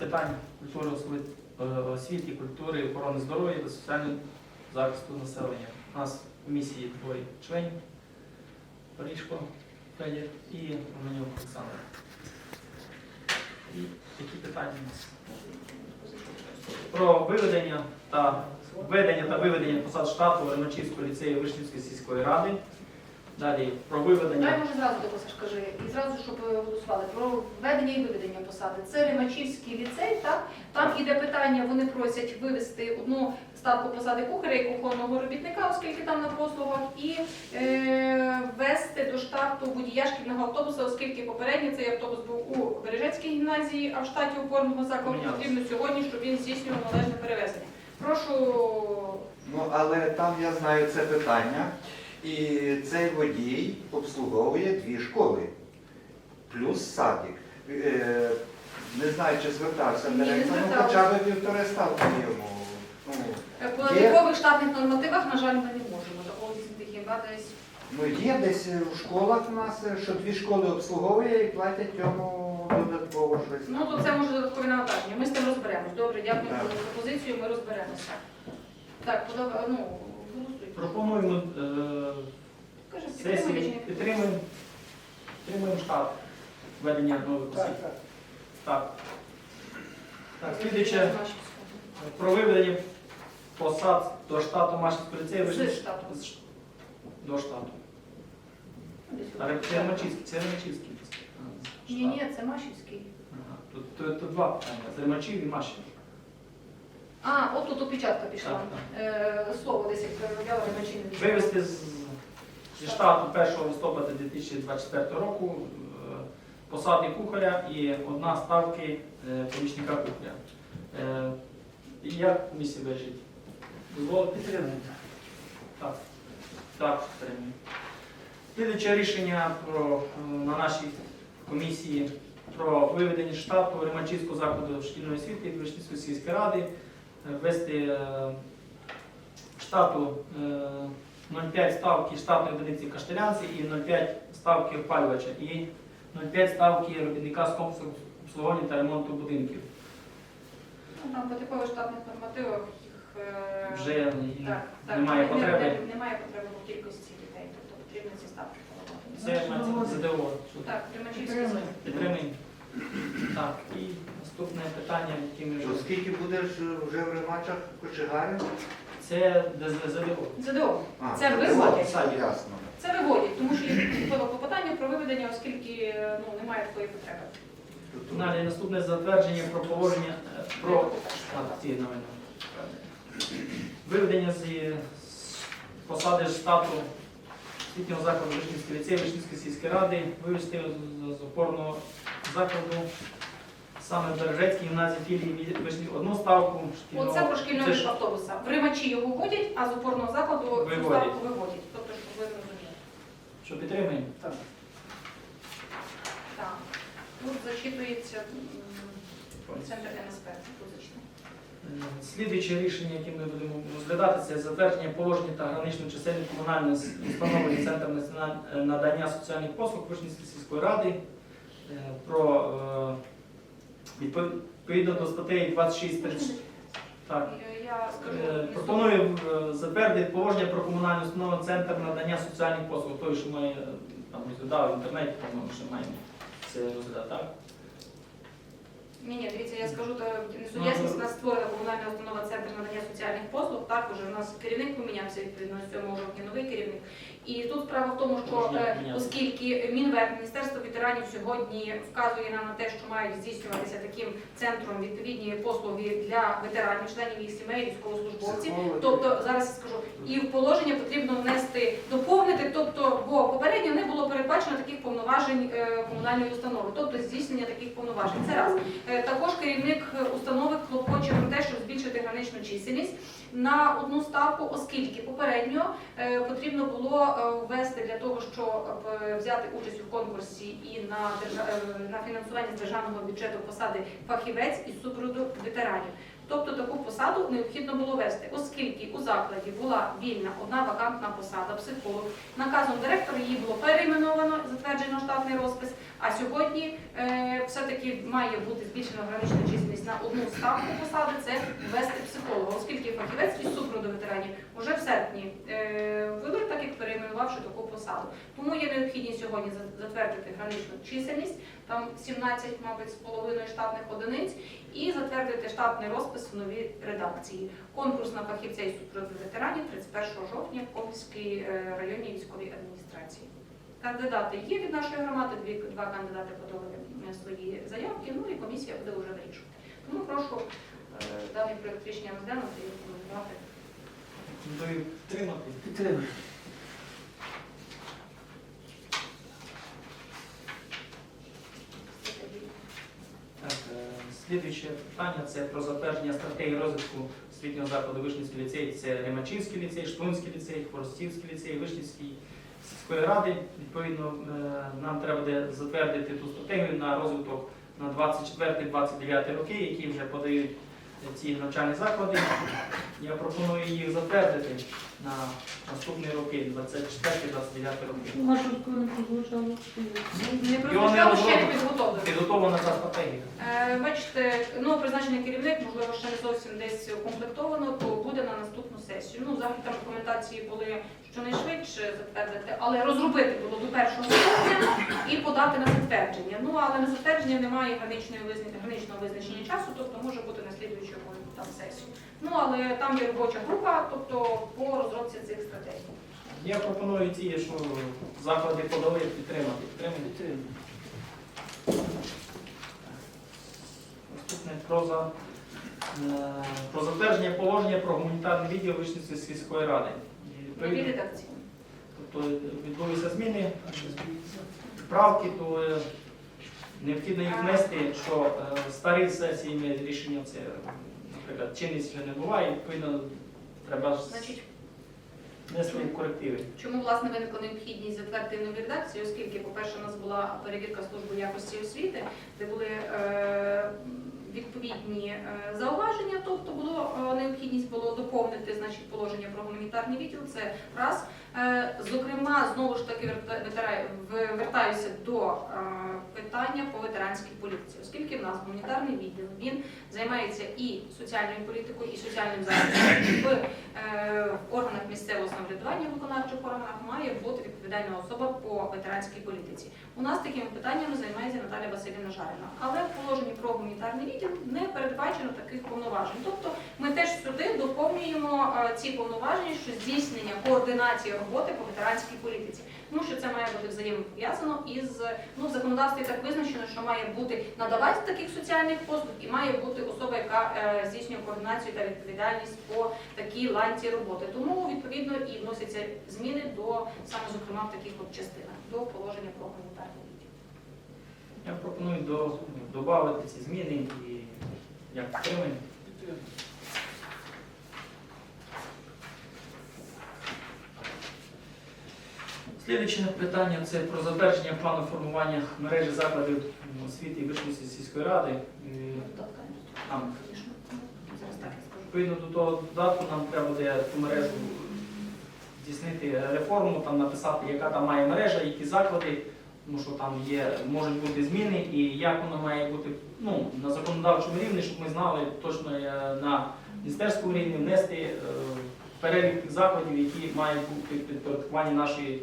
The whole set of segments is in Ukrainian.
питань культури, е, освіти, культури, охорони здоров'я та соціального захисту населення. У нас в комісії двоє членів. Парічко Федір і Романюк Олександр. І які питання у нас? Про виведення та введення та виведення посад штату Ремачівського ліцею Вишнівської сільської ради. Далі про Дай виведення. може зразу до вас скажи, і зразу, щоб е, голосували про введення і виведення посади. Це Римачівський ліцей, так? Там іде питання, вони просять вивести одну ставку посади кухаря і кухонного робітника, оскільки там на послугах, і е, ввести до штату водія шкільного автобуса, оскільки попередній цей автобус був у Бережецькій гімназії, а в штаті опорного закладу потрібно сьогодні, щоб він здійснював належне перевезення. Прошу Ну, але там я знаю це питання. І цей водій обслуговує дві школи, плюс садик. Е, Не знаю, чи звертався не директор, ну хоча б півтори ставки йому. Ну, Е, По Є. штатних нормативах, на жаль, ми не можемо такого дійснити хіба десь. ну є десь в школах у нас, е, що дві школи обслуговує і платять йому додатково щось. Ну то це може додаткові навантаження. Ми з тим розберемось. Добре, дякую Так. за пропозицію. Ми розберемося. Так, подав... ну. Пропонуємо е, сесії, підтримуємо, підтримуємо штат введення нових осіб. Так. Так, слідуюче про виведення посад до штату Машинського ліцею З штату. до штату. А. Це Ремачівський, це Ремачівський. Ні, ні, це Машівський. Ага. Тут, тут, тут два питання. Це Ремачів і Машів. А, от тут опечатка пішла. Так, Е, слово десь як переробляла Римачини. Вивести з, зі штату 1 листопада 2024 року е, посади кухаря і одна ставки е, помічника кухаря. Е, і Як комісія вирішить? Дозволити? Підтримуємо. Так. Так, підтримую. Слідуюче рішення про, е, на нашій комісії про виведення штату Римачівського закладу шкільної освіти Вишнівської сільської ради, ввести е, штату е, 0,5 ставки штатної одиниці каштелянці і 0,5 ставки опалювача і 0,5 ставки робітника з комплексу обслуговування та ремонту будинків. Ну, Там по типових штатних нормативах їх е, Вже так, так, немає не- не- потреби. не- немає потреби в кількості дітей, тобто потрібно ці ставки. Це мається ЗДО. Так, Римачівський. Підтримуємо. Підтримуємо. Так, і наступне питання, яке ми Що, скільки будеш вже в ремачах кочегарів? це ЗДО. ЗДО. А, Це це виводять. Ясно. Це виводять, тому що є було попитання про виведення, оскільки ну, немає такої потреби. Далі наступне затвердження про положення е, про а, ці новини. Виведення з посади штату освітнього закладу Вишнівський ліцей Вишнівської сільської ради вивести з опорного закладу саме в Бережецькій гімназії філії Вишнів одну ставку шкільного. Оце про шкільного Це ж- автобуса. В Римачі його вводять, а з опорного закладу цю Виводять. ставку виводять. Тобто, щоб ви розуміли. Що підтримуємо? Так. Так. Тут зачитується м, центр НСП. Тут. Е, Слідуюче рішення, яке ми будемо розглядати, це затвердження положення та граничної чисельної комунальної установи Центр національного надання соціальних послуг Вишнівської сільської ради е, про е, відповідно до статей 26 30 Так. Е. Пропоную е, затвердити положення про комунальну установу Центр надання соціальних послуг. Той, що ми е, там розглядали в інтернеті, по-моєму, ще маємо це розглядати, так? Ні, ні, дивіться, я скажу, то Ну, несудясність нас створена комунальна установа Центр надання соціальних послуг. Також у нас керівник помінявся відповідно з 7 жовтня новий керівник. І тут справа в тому, що е, оскільки Мінвет, Міністерство ветеранів сьогодні вказує нам на те, що мають здійснюватися таким центром відповідні послуги для ветеранів, членів їх сімей, військовослужбовців. Тобто зараз я скажу, і в положення потрібно внести, доповнити, тобто, бо попередньо не було передбачено таких повноважень е, комунальної установи, тобто здійснення таких повноважень. Це раз. Е, Також керівник установи клопоче про те, щоб збільшити граничну чисельність на одну ставку, оскільки попередньо е, потрібно було е, ввести для того, щоб взяти участь у конкурсі і на на фінансування з державного бюджету посади фахівець із супроводу ветеранів. Тобто таку посаду необхідно було вести, оскільки у закладі була вільна одна вакантна посада, психолог. Наказом директора її було перейменовано, затверджено штатний розпис. А сьогодні е, все-таки має бути збільшена гранична чисельність на одну ставку посади це ввести психолога, оскільки фахівець із супроводу ветеранів уже в серпні е, вибір, так як перейменувавши таку посаду. Сьогодні затвердити граничну чисельність, там 17, мабуть, з половиною штатних одиниць, і затвердити штатний розпис в новій редакції. Конкурс на фахівця із супроводу ветеранів 31 жовтня в Ковській е, районній військовій адміністрації. Кандидати є від нашої громади, дві, два кандидати подали е, свої заявки, ну і комісія буде вже вирішувати. Тому прошу е, даний проект рішення розглянути і рекомендувати. Підтримати. Підтримую. Так, е, слідуюче питання це про затвердження стратегії розвитку освітнього закладу Вишнівський ліцей. Це Ремачинський ліцей, Штунський ліцей, Хворостівський ліцей, Вишнівський сільської ради. Відповідно, е, нам треба буде затвердити ту стратегію на розвиток на 24-29 роки, які вже подають ці навчальні заклади. Я пропоную їх затвердити на наступні роки, 24-29 роки. Маршрутку не прозвучало. Не ще. Підготовлена та стратегія. Е, Бачите, ну призначений керівник, можливо, ще не зовсім десь укомплектовано, то буде на наступну сесію. Ну, завжди там рекомендації були щонайшвидше затвердити, але розробити було до першого жовтня і подати на затвердження. Ну але на затвердження немає граничної граничного визначення часу, тобто може бути на слідуючу там сесію. Ну але там є робоча група, тобто по розробці цих стратегій. Я пропоную ті, що заклади подали, підтримати. Підтримати. Підтримую. Про, за, е, про затвердження положення про гуманітарний відділ Вишнівської сільської ради. Нові редакції. Тобто відбулися зміни, правки, то е, необхідно їх внести, що е, старі сесії рішення це, наприклад, чинність вже не буває, відповідно, треба Значить, внести корективи. Чому власне виникла необхідність затвердити нові редакції, оскільки, по-перше, у нас була перевірка служби якості освіти, де були е, відповідні е, зауваження, тобто було е, необхідність було доповнити значить, положення про гуманітарний відділ. Це раз. Е, зокрема, знову ж таки верта- вертаюся до е, питання по ветеранській політиці, оскільки в нас гуманітарний відділ він займається і соціальною політикою, і соціальним захистом в е, органах місцевого самоврядування, виконавчих органах має бути відповідальна особа по ветеранській політиці. У нас такими питаннями займається Наталя Васильівна Жарина. Але в положенні про гуманітарний відділ не передбачено таких повноважень. Тобто ми теж сюди доповнюємо ці повноваження, що здійснення координації роботи по ветеранській політиці. Тому що це має бути взаємопов'язано із ну, в законодавстві так визначено, що має бути надавець таких соціальних послуг і має бути особа, яка е, здійснює координацію та відповідальність по такій ланці роботи. Тому відповідно і вносяться зміни до саме зокрема в таких от частинах до положення про гуманітарний відділ. Я пропоную до, додати ці зміни і як підтримуємо. Слідуюче питання це про затвердження плану формування мережі закладів освіти і Вишнівської сільської ради. Там, відповідно до того додатку, нам треба буде ту мережу здійснити реформу, там написати, яка там має мережа, які заклади, тому що там є, можуть бути зміни, і як воно має бути ну, на законодавчому рівні, щоб ми знали точно е, на міністерському рівні внести е, перелік закладів, які мають бути підпорядковані нашої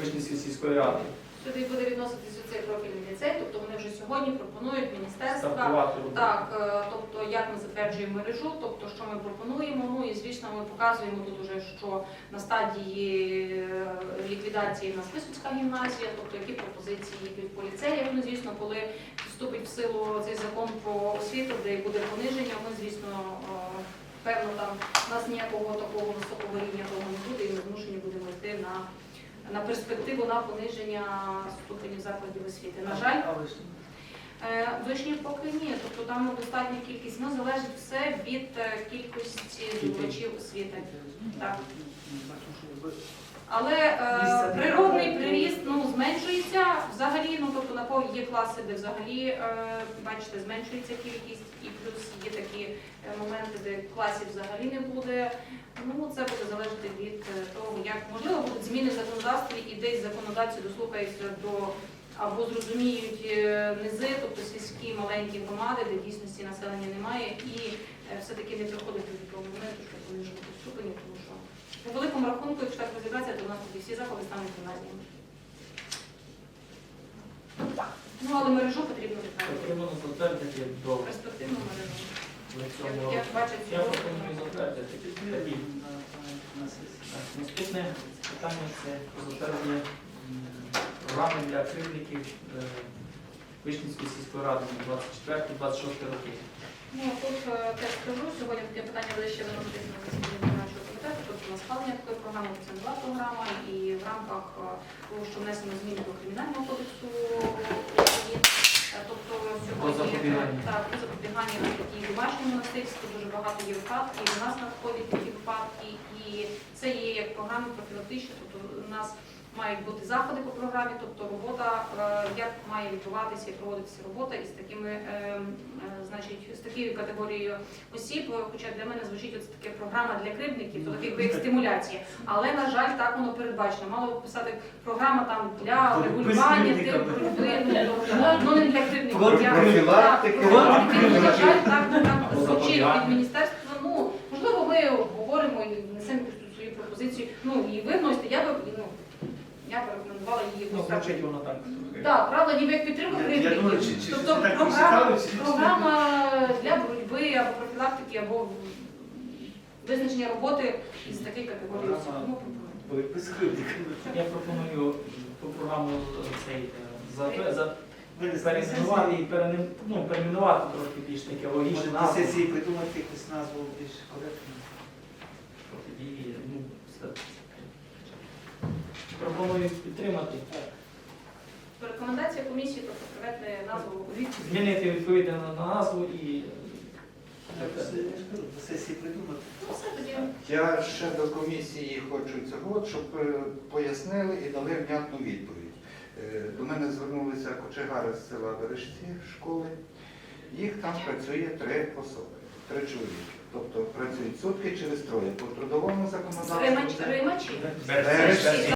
Вишнівської сільської ради. Сюди буде відноситися цей профільний ліцей, тобто вони вже сьогодні пропонують міністерства. Стартувати роботу. Так, е, тобто як ми затверджуємо мережу, тобто що ми пропонуємо. Ну і звісно, ми показуємо тут уже, що на стадії е, ліквідації в нас Висоцька гімназія, тобто які пропозиції йдуть по ліцеях. Ну, звісно, коли вступить в силу цей закон про освіту, де буде пониження, ми, звісно, е, певно, там у нас ніякого такого високого рівня того не буде, і ми змушені будемо йти на, на перспективу на пониження ступенів закладів освіти. На жаль, Е, Вишні поки ні, тобто там достатня кількість, ну залежить все від е, кількості здобувачів освіти. Так. Але е, природний приріст ну, зменшується взагалі, ну тобто на кого є класи, де взагалі, е, бачите, зменшується кількість, і плюс є такі е, моменти, де класів взагалі не буде. Ну це буде залежати від е, того, як можливо будуть зміни в законодавстві і десь законодавці дослухаються до або зрозуміють е, низи, тобто сільські маленькі громади, де дійсності населення немає, і все-таки не приходити до того моменту, що вони вже будуть ступені, тому що по великому рахунку, якщо так розібратися, то у нас тоді всі заходи стануть гімназіями. Ну, але мережу потрібно відправити. Потрібно затвердити до Перспективну мережу. Як, як бачать, Я пропоную затвердити. Тоді, так, Наступне питання це про затвердження м, програми для кривдників е, Вишнівської сільської ради на 24-26 роки. Ну, тут е, теж скажу, сьогодні таке питання буде ще виносити на засідання на схвалення такої програми, це нова програма, і в рамках е, того, що внесено зміни до Кримінального кодексу України, е, тобто сьогодні е, так, про запобігання такі домашньому насильству дуже багато є випадків, у нас надходять такі випадки, і це є як програми профілактична, тобто у нас мають бути заходи по програмі, тобто робота, е, як має відбуватися і проводитися робота із такими, е, е, значить, з такою категорією осіб. Хоча для мене звучить ось таке програма для кривдників, то якби як стимуляція. Але на жаль, так воно передбачено. Мало писати програма там для регулювання кривдника. тих ну, тобто, ну не для кривдників. Про- Я- профілактики. так, профілактики. Ну, на жаль, так, звучить від міністерства. Ну можливо, ми обговоримо і тут свою пропозицію. Ну і ви вносите, я би ну. Я б рекомендувала її Ну, поставити. воно так. трохи. Так, правда, ніби як підтримка Я- я думаю, чи- чи Тобто так програма, чи- для боротьби або профілактики, або визначення роботи із таких категорій осіб. Тому пропоную. Кривдика. Я пропоную ту програму е, цей, е, за- за- перейменувати і переним- ну, перейменувати трошки більш таке логічне Може, на назву. сесії придумати якусь назву більш коректну. що Тоді, ну, все. Пропоную підтримати. Рекомендація комісії, тобто привести назву Змінити відповідно на назву і сесії придумати. Ну, все тоді. Я ще до комісії хочу цього, щоб е, пояснили і дали внятну відповідь. Е, До мене звернулися кочегари з села Бережці школи. Їх там працює три особи, три чоловіки. Тобто працюють сутки через троє. По трудовому законодавству. Римач, Римачі. Бережці.